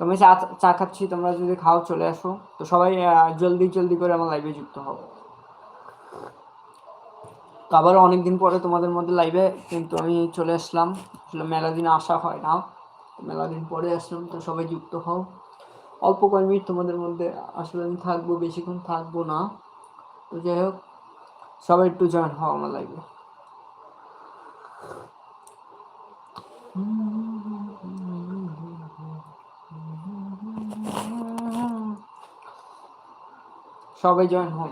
তো আমি চা চা খাচ্ছি, তোমরা যদি খাও, চলে আসো। তো সবাই জলদি জলদি করে আমার লাইভে যুক্ত হও। তো আবারও অনেকদিন পরে তোমাদের মধ্যে লাইভে কিন্তু আমি চলে আসলাম। আসলে মেলা দিন আসা হয় না। মেলা দিন পরে আসলাম, তো সবাই যুক্ত হও। অল্প কয়েক মিনিট তোমাদের মধ্যে, আসলে আমি থাকব, বেশিক্ষণ থাকব না। তো যাই হোক, সবাই একটু জয়েন হও আমার লাইভে সবাই জয়েন হও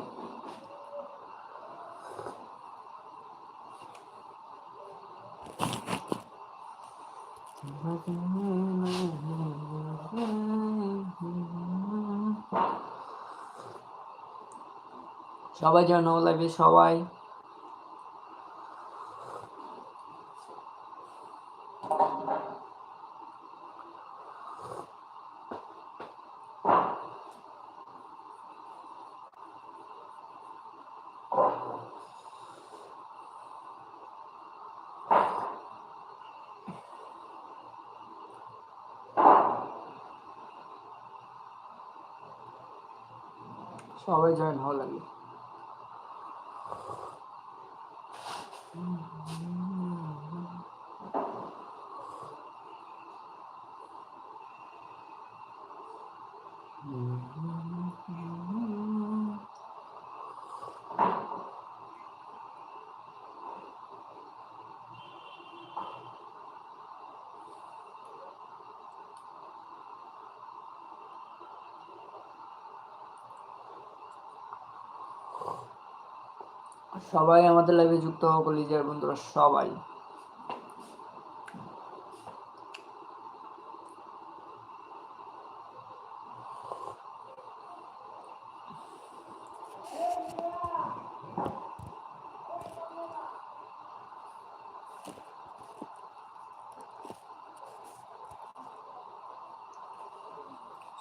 সবাই জয়েন লাইভে সবাই। সবাই জয়েন হওয়া লাগে। সবাই আমাদের লাইভে যুক্ত হওয়া কলিজার বন্ধুরা সবাই।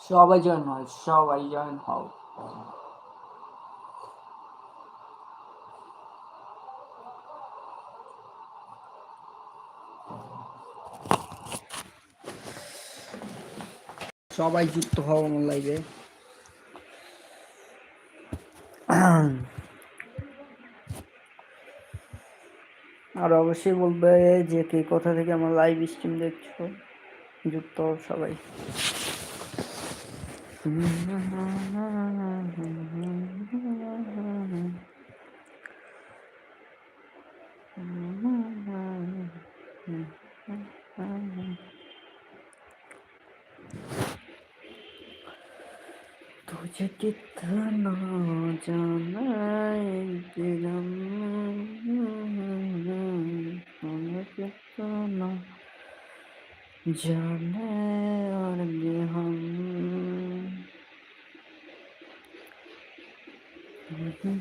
সবাই জয়েন হয় সবাই জয়েন হও। সবাই যুক্ত হও আমার লাইভে আর অবশ্যই বলবে যে কে কোথা থেকে আমার লাইভ স্ট্রিম দেখছ? যুক্ত হও সবাই। तुझे जाने और भी हम मुझे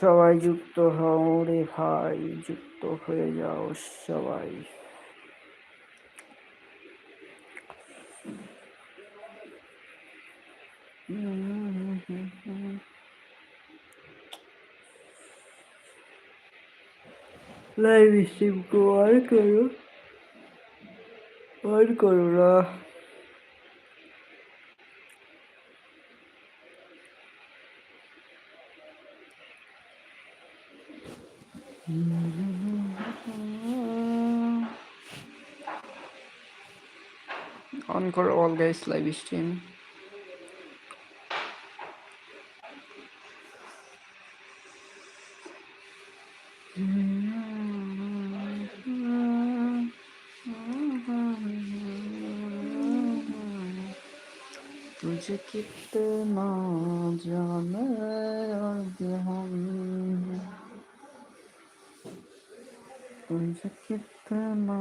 সবাই যুক্ত হও রে ভাই, যুক্ত হয়ে যাও সবাই। লাইভ স্ট্রিম আর করো আর করো না time for all guys live stream. तुझे कितना जाने आज हम तुझे कितना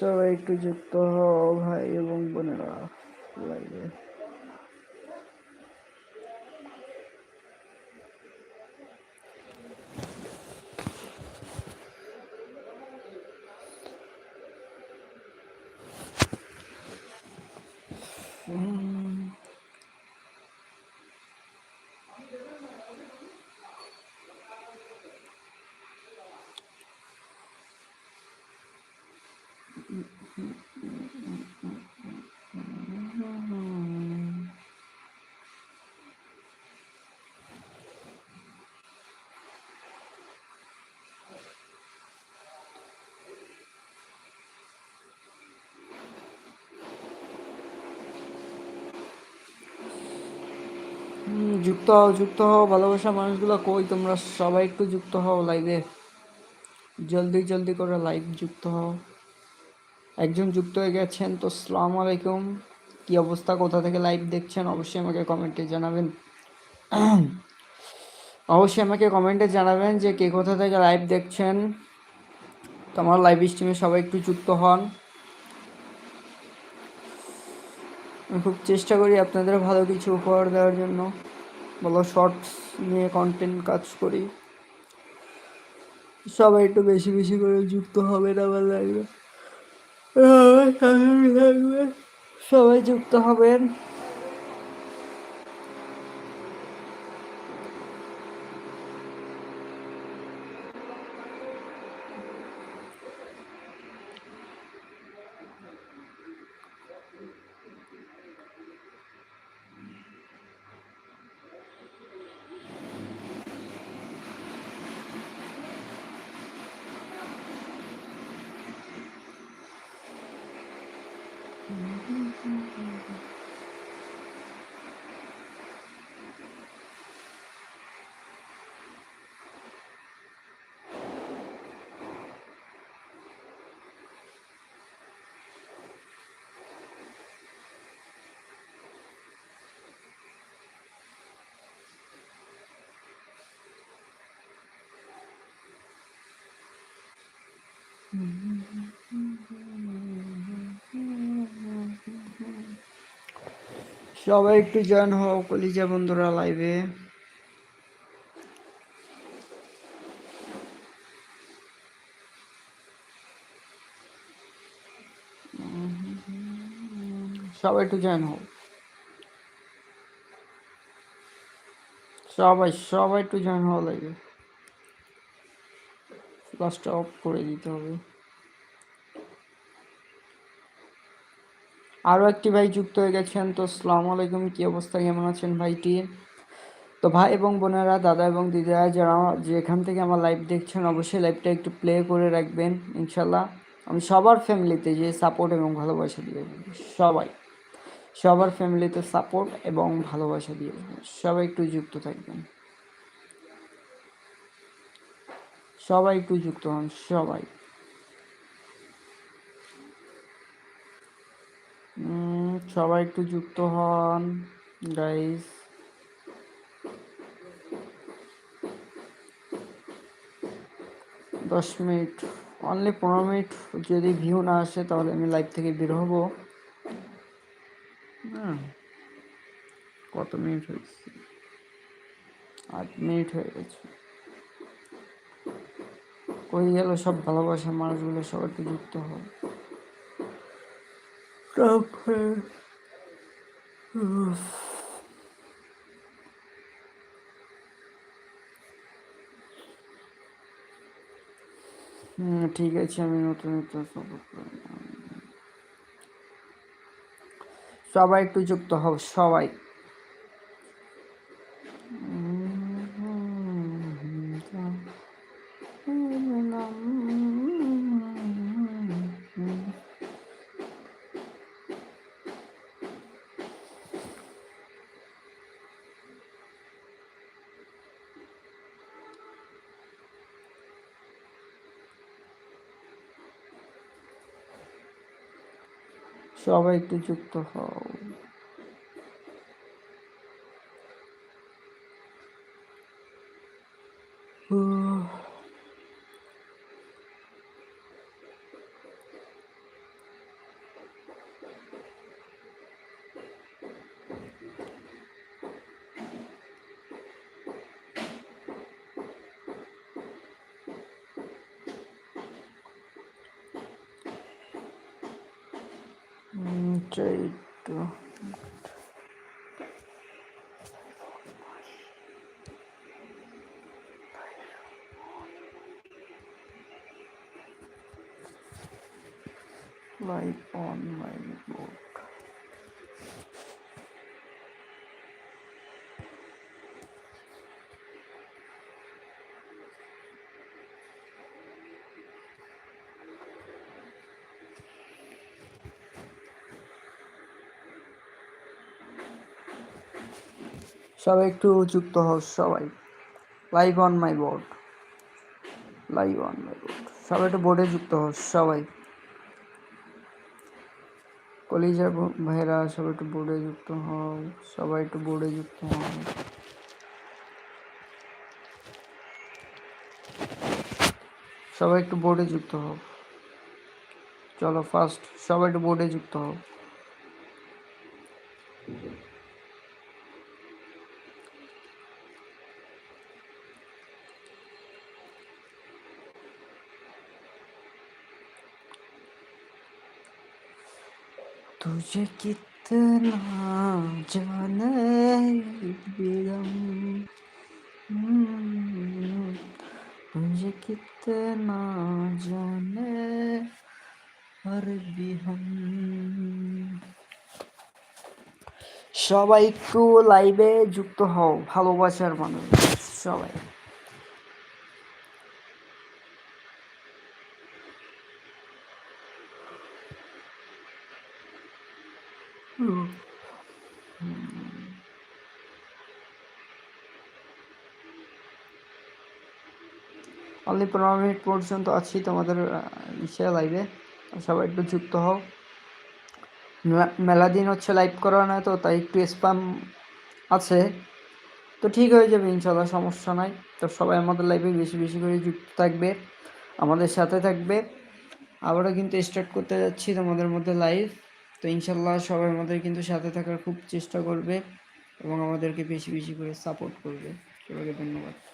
अच्छा भाई एक जुक्त भाई एवं बने Mm-hmm. যুক্ত হও যুক্ত হও। ভালোবাসা মানুষগুলো কই? তোমরা সবাই একটু যুক্ত হও লাইভে। জলদি জলদি করে লাইভ যুক্ত হও। একজন যুক্ত হয়ে গেছেন, তো সালাম আলাইকুম। কি অবস্থা? কোথা থেকে লাইভ দেখছেন? অবশ্যই আমাকে কমেন্টে জানাবেন। অবশ্যই আমাকে কমেন্টে জানাবেন যে কে কোথা থেকে লাইভ দেখছেন। তো আমার লাইভ স্ট্রিমে সবাই একটু যুক্ত হন। আমি খুব চেষ্টা করি আপনাদের ভালো কিছু উপহার দেওয়ার জন্য। ভালো শর্টস নিয়ে কন্টেন্ট কাজ করি। সবাই একটু বেশি বেশি করে যুক্ত হবেন আমার লাইভে সবাই যুক্ত হবেন। সবাই একটু জয়েন হও, কলিজা বন্ধুরা লাইভে সবাই একটু জয়েন হও। সবাই সবাই একটু জয়েন হওয়া লাগে ফ্লাশটা অফ করে দিতে হবে। আরও একটি ভাই যুক্ত হয়ে গেছেন। তো সালাম আলাইকুম, কি অবস্থা? কেমন আছেন ভাইটি? তো ভাই এবং বোনেরা, দাদা এবং দিদিরা, যারা যেখান থেকে আমার লাইভ দেখছেন, অবশ্যই লাইভটা একটু প্লে করে রাখবেন ইনশাল্লাহ আমি সবার ফ্যামিলিতে যে সাপোর্ট এবং ভালোবাসা দিয়ে সবাই। সবার ফ্যামিলিতে সাপোর্ট এবং ভালোবাসা দিয়ে সবাই একটু যুক্ত থাকবেন। সবাই একটু যুক্ত হন, সবাই। সবাই একটু যুক্ত হন গাইস দশ মিনিট অনলি পনেরো মিনিট যদি ভিউ না আসে, তাহলে আমি লাইভ থেকে বের হব। কত মিনিট হয়েছে? আট মিনিট হয়ে গেছে। কই গেল সব ভালোবাসার মানুষগুলো সবাইকে যুক্ত হয়। তারপরে ঠিক আছে আমি নতুন নতুন সবাই একটু যুক্ত হও সবাই। সবাই একটু যুক্ত হও। চৈত্র Light on my board. সবাই একটু যুক্ত হও সবাই। Live on my board live on my board সবাই একটু বোর্ডে যুক্ত হও সবাই। কলিজা ভাইরা সবাই একটু বোর্ডে যুক্ত হও। সবাই একটু বোর্ডে যুক্ত হও। সবাই একটু বোর্ডে যুক্ত হও। চলো ফার্স্ট সবাই একটু বোর্ডে যুক্ত হও। तुझे कितना जाने बेगम हम्म, तुझे कितना जाने हर भी हम সবাই একটু লাইভে যুক্ত হও ভালোবাসার মানুষ সবাই অনলি পনেরো মিনিট পর্যন্ত আছি তোমাদের ইসে লাইভে সবাই একটু যুক্ত হও। মেলা দিন হচ্ছে লাইভ করা না তো, তাই একটু স্প্যাম আছে। তো ঠিক হয়ে যাবে ইনশাল্লাহ সমস্যা নাই। তো সবাই আমাদের লাইভে বেশি বেশি করে যুক্ত থাকবে, আমাদের সাথে থাকবে। আবারও কিন্তু স্টার্ট করতে যাচ্ছি তোমাদের মধ্যে লাইভ তো ইনশাল্লাহ সবাই আমাদের কিন্তু সাথে থাকার খুব চেষ্টা করবে এবং আমাদেরকে বেশি বেশি করে সাপোর্ট করবে। সবাইকে ধন্যবাদ।